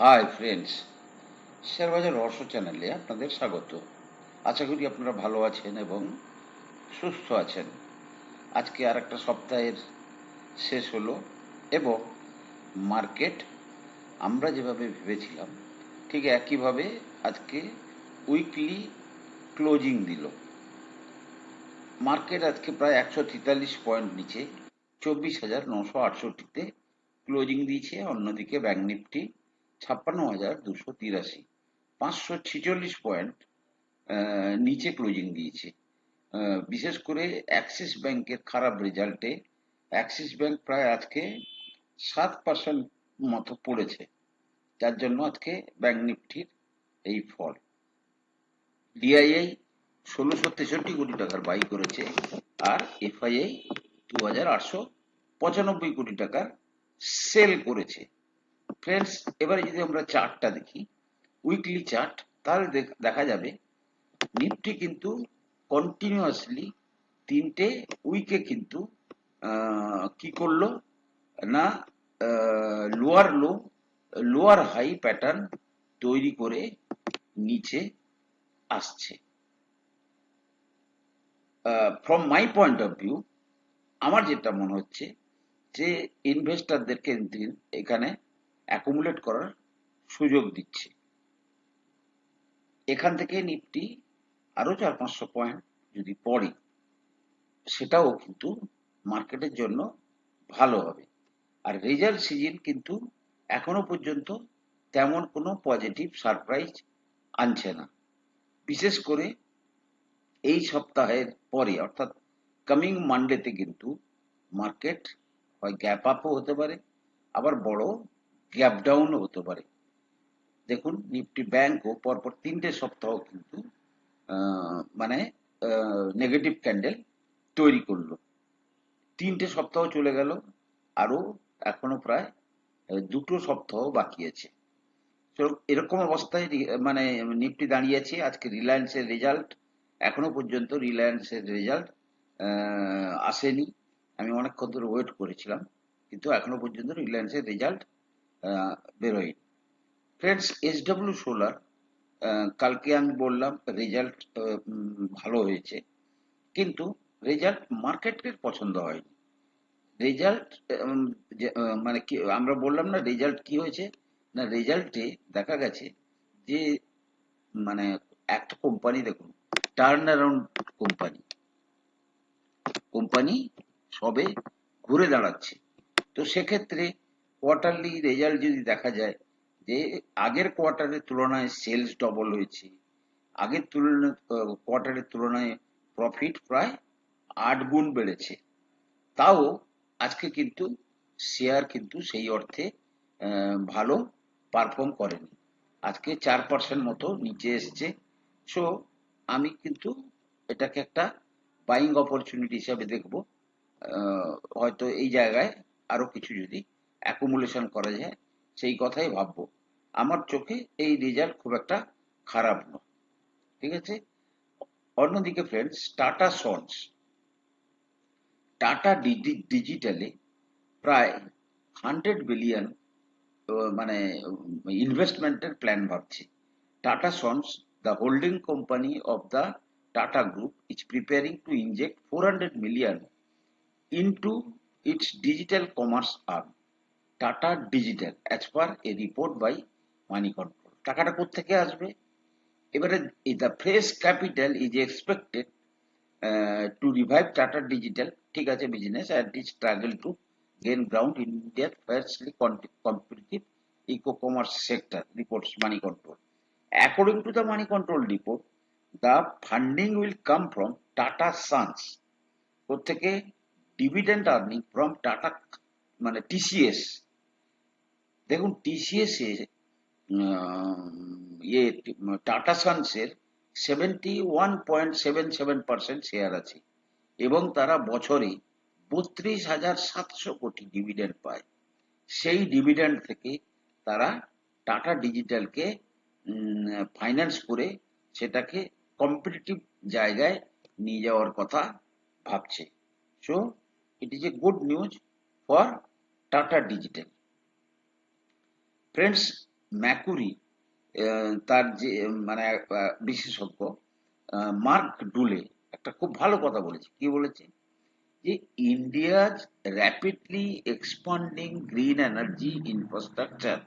Hi friends শেয়ারবাজার রহস্য চ্যানেলে আপনাদের স্বাগত। আশা করি আপনারা ভালো আছেন এবং সুস্থ আছেন। আজকে আর একটা সপ্তাহের শেষ হলো এবং মার্কেট আমরা যেভাবে ভেবেছিলাম, ঠিক একইভাবে আজকে উইকলি ক্লোজিং দিল। মার্কেট আজকে প্রায় একশো তেতাল্লিশ পয়েন্ট নিচে চব্বিশ হাজার নশো আটষট্টিতে ক্লোজিং দিয়েছে। অন্যদিকে ব্যাঙ্ক নিফটি ছাপ্পান্ন হাজার দুশো তিরাশি। পাঁচশো ছিচল্লিশ পয়েন্ট নিচে ক্লোজিং দিয়েছে। বিশেষ করে অ্যাক্সিস ব্যাংকের খারাপ রেজাল্টে অ্যাক্সিস ব্যাংক প্রায় আজকে সাত পার্সেন্ট মতো পড়েছে। যার জন্য আজকে ব্যাঙ্ক নিফটির এই ফল ডিআইআই ষোলোশো তেষট্টি কোটি টাকার বাই করেছে আর এফআইআই দু হাজার আটশো পঁচানব্বই কোটি টাকার সেল করেছে। ফ্রেন্ডস এবারে যদি আমরা চার্টটা দেখি উইকলি চার্ট তাহলে দেখ- যাবে নিফটি কিন্তু কন্টিনিউয়াসলি তিনটে উইকে কিন্তু কি করল? না lower low lower high pattern তৈরি করে নিচে আসছে। From my point of view আমার যেটা মনে হচ্ছে যে ইনভেস্টারদেরকে এখানে অ্যাকুমুলেট করার সুযোগ দিচ্ছে। এখান থেকে নিফটি আরও চার পাঁচশো পয়েন্ট যদি পড়ে, সেটাও কিন্তু মার্কেটের জন্য ভালো হবে। আর রেজাল্ট সিজন কিন্তু এখনও পর্যন্ত তেমন কোনো পজিটিভ সারপ্রাইজ আনছে না। বিশেষ করে এই সপ্তাহের পরে, অর্থাৎ কামিং মানডেতে কিন্তু মার্কেট হয় গ্যাপ আপও হতে পারে, আবার বড় গ্যাপ ডাউনও হতে পারে। দেখুন নিফটি ব্যাংকও পরপর তিনটে সপ্তাহ কিন্তু মানে নেগেটিভ ক্যান্ডেল তৈরি করল। তিনটে সপ্তাহ চলে গেল আরও এখনও প্রায় দুটো সপ্তাহ বাকি আছে। এরকম অবস্থায় মানে নিফটি দাঁড়িয়ে আছে আজকে রিলায়েন্সের রেজাল্ট এখনও পর্যন্ত রিলায়েন্সের রেজাল্ট আসেনি। আমি অনেকক্ষণ ধরে ওয়েট করেছিলাম, কিন্তু এখনও পর্যন্ত রিলায়েন্সের রেজাল্ট বেরোয়নি। ফ্রেন্ডস এস ডাব্লিউ সোলার কালকে আমি বললাম রেজাল্ট ভালো হয়েছে। কিন্তু রেজাল্ট মার্কেটের পছন্দ হয়নি। রেজাল্ট মানে কি, আমরা বললাম না রেজাল্ট কি হয়েছে? না রেজাল্টে দেখা গেছে যে মানে একটা কোম্পানি দেখুন টার্ন অ্যারাউন্ড কোম্পানি কোম্পানি সবে ঘুরে দাঁড়াচ্ছে। তো সেক্ষেত্রে কোয়ার্টারলি রেজাল্ট যদি দেখা যায়, যে আগের কোয়ার্টারের তুলনায় সেলস ডবল হয়েছে, আগের তুলনায় কোয়ার্টারের তুলনায় প্রফিট প্রায় আট গুণ বেড়েছে। তাও আজকে কিন্তু শেয়ার কিন্তু সেই অর্থে ভালো পারফর্ম করেনি। আজকে চার পার্সেন্ট মতো নিচে এসছে। সো আমি কিন্তু এটাকে একটা বাইং অপরচুনিটি হিসাবে দেখব। হয়তো এই জায়গায় আরও কিছু যদি অ্যাকুমুলেশন করা যায় সেই কথাই ভাববো। আমার চোখে এই রেজাল্ট খুব একটা খারাপ নয়। ঠিক আছে? অন্যদিকে ফ্রেন্ডস টাটা সন্স টাটা ডিজিটালে প্রায় হান্ড্রেড বিলিয়ন মানে ইনভেস্টমেন্টের প্ল্যান ভাবছে। Tata Sons the holding company of the Tata group is preparing to inject four hundred million into its digital commerce arm Tata Digital as per a report by Moneycontrol টাকাটা কোথেকে আসবে? এবারে the fresh capital is expected to revive Tata Digital. ঠিক আছে business and it struggle to gain ground in ইন্ডিয়ার firstly competitive e-commerce sector reports Moneycontrol according to the Moneycontrol report the funding will come from Tata Sons থেকে dividend earning from Tata মানে TCS দেখুন TCS এ ইয়ে Tata সানসের seventy one point seven seven percent share আছে এবং তারা বছরে বত্রিশ হাজার সাতশো কোটি ডিভিডেন্ড পায়। সেই ডিভিডেন্ড থেকে তারা টাটা ডিজিটালকে ফাইন্যান্স করে সেটাকে কম্পিটিটিভ জায়গায় নিয়ে যাওয়ার কথা ভাবছে। So it is a good news for Tata Digital friends Macquarie তার যে মানে বিশেষজ্ঞ মার্ক ডুলে একটা খুব ভালো কথা বলেছে কি বলেছে যে India's rapidly expanding green energy infrastructure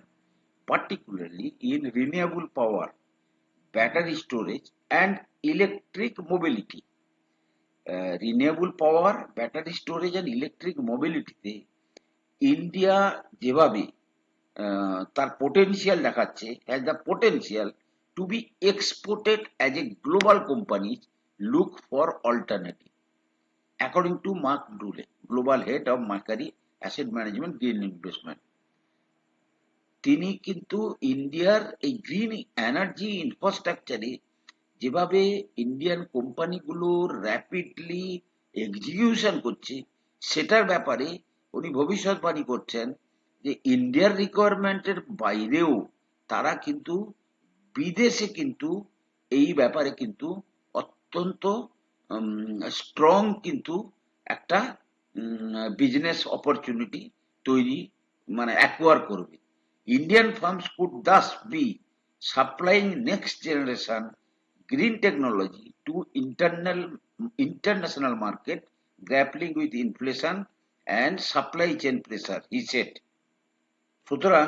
particularly in renewable power, battery storage, and electric mobility. Renewable power battery storage and electric মোবিলিটিতে India যেভাবে তার পোটেনশিয়াল দেখাচ্ছে has the potential to be exported as a global company look for alternative according to Mark Dooley global head of Macquarie asset management green investment তিনি কিন্তু ইন্ডিয়ার এই green energy ইনফ্রাস্ট্রাকচারে যেভাবে Indian কোম্পানিগুলো rapidly execution করছে, সেটার ব্যাপারে উনি ভবিষ্যৎবাণী করছেন যে ইন্ডিয়ার রিকোয়ারমেন্টের বাইরেও তারা কিন্তু বিদেশে কিন্তু এই ব্যাপারে কিন্তু অত্যন্ত স্ট্রং কিন্তু একটা বিজনেস অপরচুনিটি তৈরি মানে অ্যাকোয়ার করবে। Indian firms could thus be supplying next generation green technology to internal international market grappling with inflation and supply chain pressure, he said. সুতরাং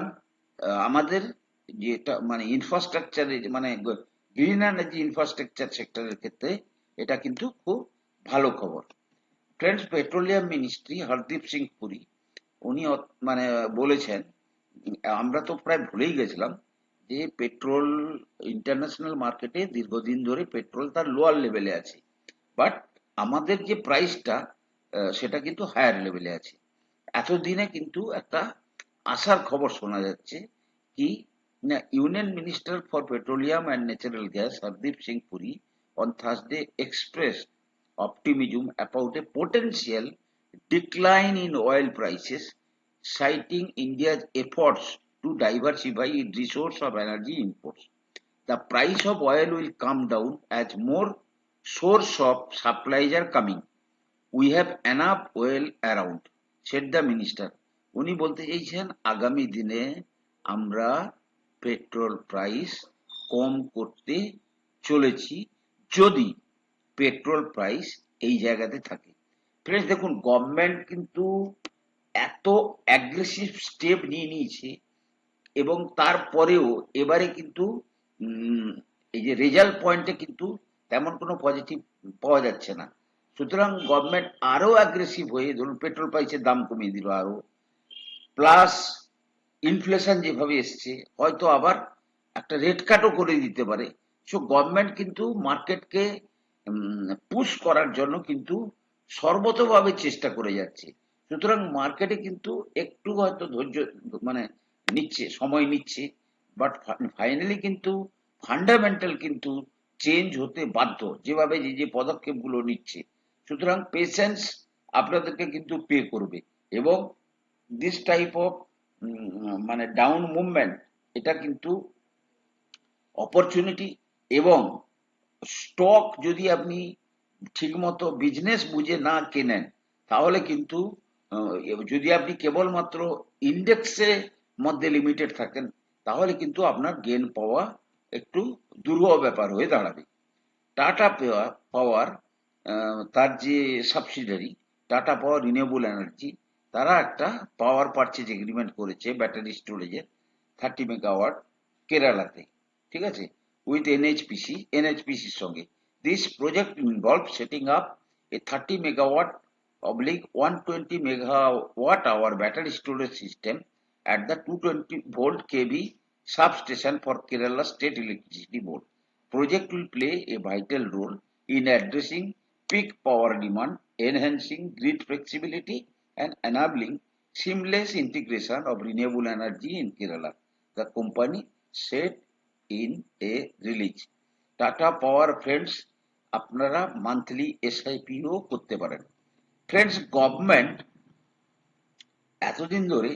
আমাদের যেটা মানে ইনফ্রাস্ট্রাকচারে মানে গ্রিন এনার্জি ইনফ্রাস্ট্রাকচার সেক্টরের ক্ষেত্রে এটা কিন্তু খুব ভালো খবর। Friends petroleum ministry Hardeep Singh Puri উনি মানে বলেছেন, আমরা তো প্রায় ভুলেই গেছিলাম যে পেট্রোল ইন্টারন্যাশনাল মার্কেটে দীর্ঘদিন ধরে পেট্রোল তার লোয়ার লেভেলে আছে। বাট আমাদের যে প্রাইসটা সেটা কিন্তু হায়ার লেভেলে আছে। এতদিনে কিন্তু একটা আসার খবর শোনা যাচ্ছে কি, না, union minister for petroleum and natural gas Hardeep Singh Puri on Thursday express optimism about a potential decline in oil prices citing India's efforts to diversify resource of energy imports the price of oil will come down as more source of supplies are coming we have enough oil around said the minister উনি বলতে চাইছেন, আগামী দিনে আমরা petrol price কম করতে চলেছি যদি petrol price এই জায়গাতে থাকে। ফ্রেন্ডস দেখুন, গভর্নমেন্ট কিন্তু এত অ্যাগ্রেসিভ স্টেপ নিয়ে নিয়েছে এবং তারপরেও এবারে কিন্তু এই যে রেজাল্ট পয়েন্টে কিন্তু তেমন কোনো পজিটিভ পাওয়া যাচ্ছে না। সুতরাং গভর্নমেন্ট আরও অ্যাগ্রেসিভ হয়ে, ধরুন, পেট্রোল প্রাইসের দাম কমিয়ে দিল আরও প্লাস ইনফ্লেশন যেভাবে এসছে, হয়তো আবার একটা রেট কাটও করে দিতে পারে। সো গভর্নমেন্ট কিন্তু মার্কেটকে পুশ করার জন্য কিন্তু সর্বতভাবে চেষ্টা করে যাচ্ছে। সুতরাং মার্কেটে কিন্তু একটু হয়তো ধৈর্য মানে নিচ্ছে, সময় নিচ্ছে বাট ফাইনালি কিন্তু ফান্ডামেন্টাল কিন্তু চেঞ্জ হতে বাধ্য, যেভাবে যে যে পদক্ষেপগুলো নিচ্ছে। সুতরাং পেশেন্স আপনাদেরকে কিন্তু পে করবে এবং দিস টাইপ অফ মানে ডাউন মুভমেন্ট এটা কিন্তু অপরচুনিটি এবং স্টক যদি আপনি ঠিকমতো বিজনেস বুঝে না কেনেন, তাহলে কিন্তু যদি আপনি কেবলমাত্র ইন্ডেক্সের মধ্যে লিমিটেড থাকেন, তাহলে কিন্তু আপনার গেন পাওয়া একটু দুর্বহ ব্যাপার হয়ে দাঁড়াবে। টাটা পাওয়ার তার যে subsidiary Tata power renewable energy তারা একটা পাওয়ার পারচেজ এগ্রিমেন্ট করেছে ব্যাটারি স্টোরেজের থার্টি মেগাওয়াট কেরালাতে, ঠিক আছে? উইথ এনএইচপিসি এনএইচপিসির সঙ্গে। This project involve setting up a thirty megawatt oblique one twenty megawatt hour battery storage system at the two twenty volt KV substation for Kerala state electricity board project will play a vital role in addressing peak power demand enhancing grid flexibility and enabling seamless integration of renewable energy in Kerala. The company said in a release. Tata power friends আপনারা monthly এসআইপিও করতে পারেন friends government এতদিন ধরে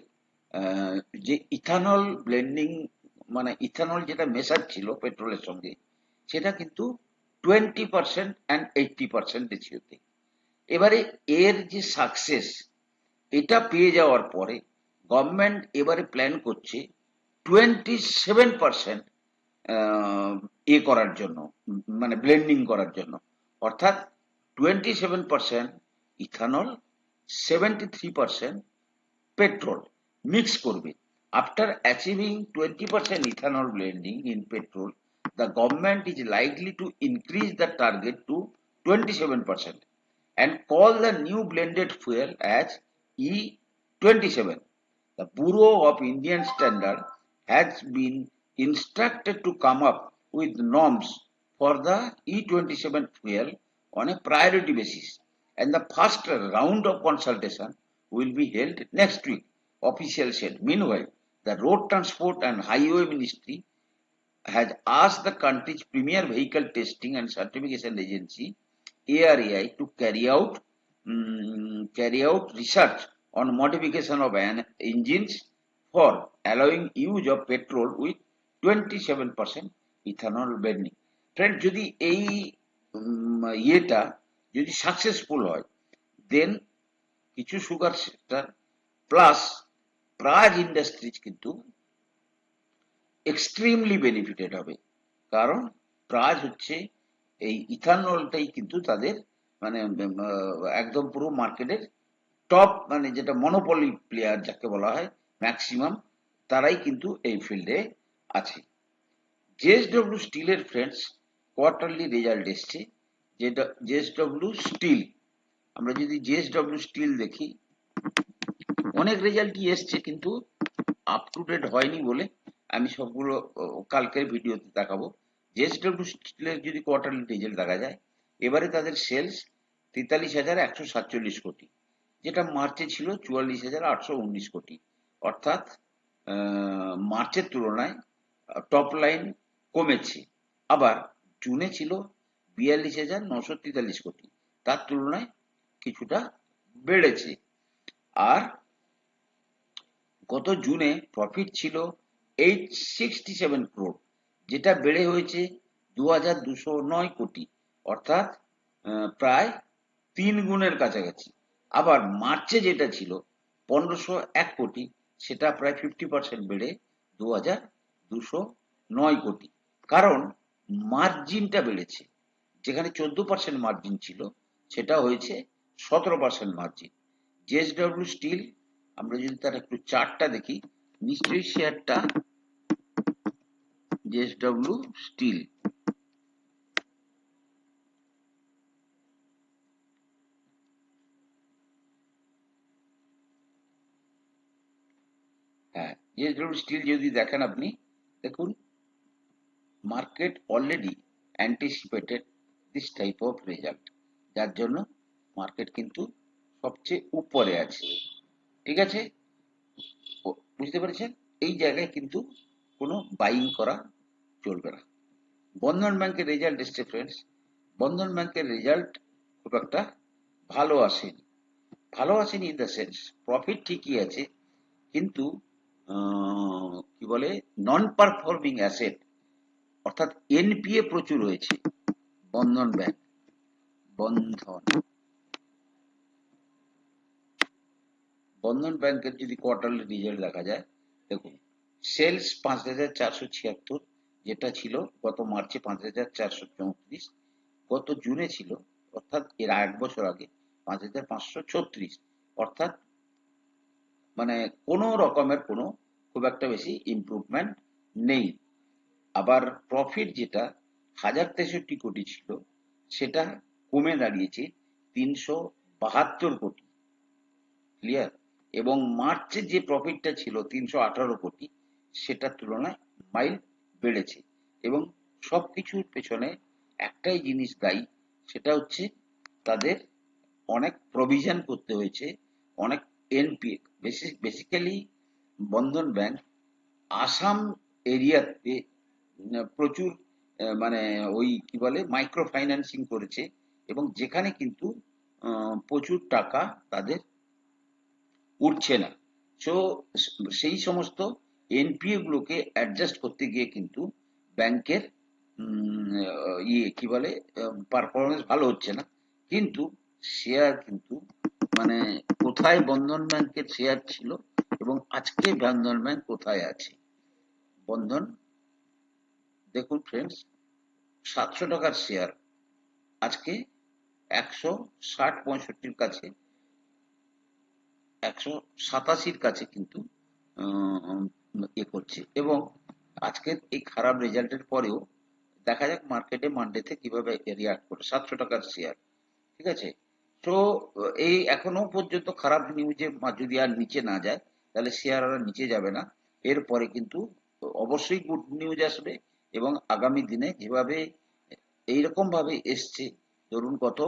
যে ethanol blending মানে ethanol যেটা মেশাচ্ছিল পেট্রোলের সঙ্গে, সেটা কিন্তু twenty percent and eighty percent এবারে এর যে সাকসেস এটা পেয়ে যাওয়ার পরে গভর্নমেন্ট এবারে প্ল্যান করছে টোয়েন্টি সেভেন পার্সেন্ট এ করার জন্য মানে ব্লেন্ডিং করার জন্য। অর্থাৎ twenty seven percent ethanol seventy three percent petrol mix করবে। After achieving twenty percent ethanol blending in petrol the government is likely to increase the target to 27% and call the new blended fuel as E27. The Bureau of Indian Standard has been instructed to come up with norms for the E27 fuel on a priority basis and the first round of consultation will be held next week, official said. Meanwhile, the Road Transport and Highway Ministry has asked the country's premier vehicle testing and certification agency ARAI to carry out mm, carry out research on modification of an engines for allowing use of petrol with 27% ethanol blending. Friend যদি এই ইয়েটা যদি successful হয় then কিছু sugar sector plus Praj industries কিন্তু extremely benefited হবে কারণ প্রাজ হচ্ছে এই ইথানলটাই কিন্তু তাদের মানে একদম পুরো মার্কেটের টপ মানে যেটা মনোপলি প্লেয়ার যাকে বলা হয় ম্যাক্সিমাম তারাই কিন্তু এই ফিল্ডে আছে। জেএসডব্লিউ স্টিলের ফ্রেন্ডস কোয়ার্টারলি রেজাল্ট এসছে। যেটা জেএসডব্লিউ স্টিল আমরা যদি জেএসডব্লিউ স্টিল দেখি, অনেক রেজাল্টই এসছে কিন্তু আপ টু ডেট হয়নি বলে আমি সবগুলো কালকের ভিডিওতে দেখাবো। জেএসডব্লিউ স্টিলের যদি কোয়ার্টারলি রেজাল্ট দেখা যায়, এবারে তাদের সেলস তেতাল্লিশ হাজার একশো সাতচল্লিশ কোটি, যেটা মার্চে ছিল চুয়াল্লিশ হাজার আটশো উনিশ কোটি। অর্থাৎ মার্চের তুলনায় টপ লাইন কমেছে। আবার জুনে ছিল বিয়াল্লিশ হাজার নশো তেতাল্লিশ কোটি। তার তুলনায় কিছুটা বেড়েছে। আর গত জুনে প্রফিট ছিল এইট সিক্সটি সেভেন ক্রোড যেটা বেড়ে হয়েছে দু হাজার দুশো নয় কোটি। অর্থাৎ প্রায় তিন গুণের কাছাকাছি। আবার মার্চে যেটা ছিল, পনেরোশো এক কোটি, সেটা প্রায় ফিফটি পার্সেন্ট বেড়ে দু হাজার দুশো নয় কোটি। কারণ মার্জিনটা বেড়েছে। যেখানে চোদ্দ পার্সেন্ট মার্জিন ছিল, সেটা হয়েছে সতেরো পার্সেন্ট মার্জিন জেএসডব্লিউ স্টিল আমরা যদি তার একটু চার্টটা দেখি, নিশ্চয়ই শেয়ারটা জেএসডব্লিউ স্টিল হ্যাঁ জেএসডব্লিউ স্টিল যদি দেখেন আপনি, দেখুন market already anticipated this type of result যার জন্য মার্কেট কিন্তু সবচেয়ে উপরে আছে। ঠিক আছে? বুঝতে পেরেছেন? এই জায়গায় কিন্তু কোনো বাইং করা চলবে না। বন্ধন ব্যাংকের রেজাল্ট এসছে ফ্রেন্ডস বন্ধন ব্যাংকের রেজাল্ট খুব একটা ভালো আসেনি। ভালো আসেনি ইন দ্য সেন্স প্রফিট ঠিকই আছে, কিন্তু কি বলে নন পারফর্মিং অ্যাসেট অর্থাৎ এনপিএ প্রচুর হয়েছে, বন্ধন ব্যাংক বন্ধন। বন্ধন ব্যাংকের যদি কোয়ার্টারলি রেজাল্ট দেখা যায়, দেখুন সেলস পাঁচ হাজার চারশো ছিয়াত্তর, যেটা ছিল গত মার্চে পাঁচ হাজার চারশো চৌত্রিশ, গত জুনে ছিল, অর্থাৎ এর এক বছর আগে, পাঁচ হাজার পাঁচশো ছত্রিশ, অর্থাৎ মানে কোনো রকমের কোনো খুব একটা বেশি ইমপ্রুভমেন্ট নেই। আবার প্রফিট যেটা হাজার তেষট্টি কোটি ছিল, সেটা কমে দাঁড়িয়েছে তিনশো বাহাত্তর কোটি। ক্লিয়ার এবং মার্চে যে প্রফিটটা ছিল তিনশো আঠারো কোটি, সেটার তুলনায় মাইল বেড়েছে। এবং সব কিছুর পেছনে একটাই জিনিস দায়ী, সেটা হচ্ছে তাদের অনেক প্রভিশন করতে হয়েছে, অনেক NPA basically Bandhan bank Assam এরিয়াতে প্রচুর মানে ওই কি বলে মাইক্রো ফাইন্যান্সিং করেছে এবং যেখানে কিন্তু প্রচুর টাকা তাদের উঠছে না। সো সেই সমস্ত এনপিএ গুলোকে অ্যাডজাস্ট করতে গিয়ে কিন্তু ব্যাংকের ইয়ে কি বলে পারফরমেন্স ভালো হচ্ছে না। কিন্তু শেয়ার কিন্তু মানে কোথায় বন্ধন ব্যাংকের শেয়ার ছিল এবং আজকে বন্ধন ব্যাংক কোথায় আছে? বন্ধন দেখুন ফ্রেন্ডস সাতশো টাকার শেয়ার আজকে একশো ষাট পঁয়ষট্টির কাছে একশো সাতাশির কাছে কিন্তু উম, ইয়ে করছে এবং আজকের এই খারাপ রেজাল্টের পরেও দেখা যাক মার্কেটে মানডেতে কীভাবে রিয়াক্ট করে সাতশো টাকার শেয়ার ঠিক আছে? তো, এই এখনও পর্যন্ত খারাপ নিউজে যদি আর নিচে না যায়, তাহলে শেয়ার আর নিচে যাবে না। এরপরে কিন্তু অবশ্যই গুড নিউজ আসবে এবং আগামী দিনে যেভাবে এইরকম ভাবে এসছে, ধরুন গত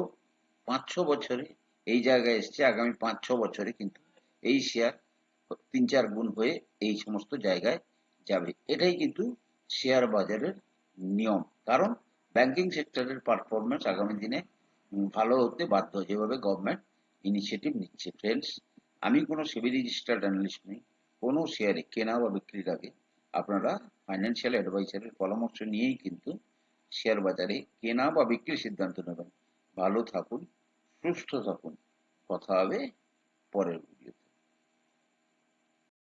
পাঁচ ছ বছরে এই জায়গায় এসছে, আগামী পাঁচ ছ বছরে কিন্তু এই শেয়ার তিন চার গুণ হয়ে এই সমস্ত জায়গায় যাবে। এটাই কিন্তু শেয়ার বাজারের নিয়ম। কারণ ব্যাংকিং সেক্টরের পারফরমেন্স আগামী দিনে ভালো হতে বাধ্য, যেভাবে গভর্নমেন্ট ইনিশিয়েটিভ নিচ্ছে। ফ্রেন্ডস আমি কোনো সেবি রেজিস্টার্ড অ্যানালিস্ট নই, কোনো শেয়ারে কেনা বা বিক্রির আগে আপনারা ফাইন্যান্সিয়াল অ্যাডভাইসারের পরামর্শ নিয়েই কিন্তু শেয়ার বাজারে কেনা বা বিক্রির সিদ্ধান্ত নেবেন। ভালো থাকুন, সুস্থ থাকুন। কথা হবে পরের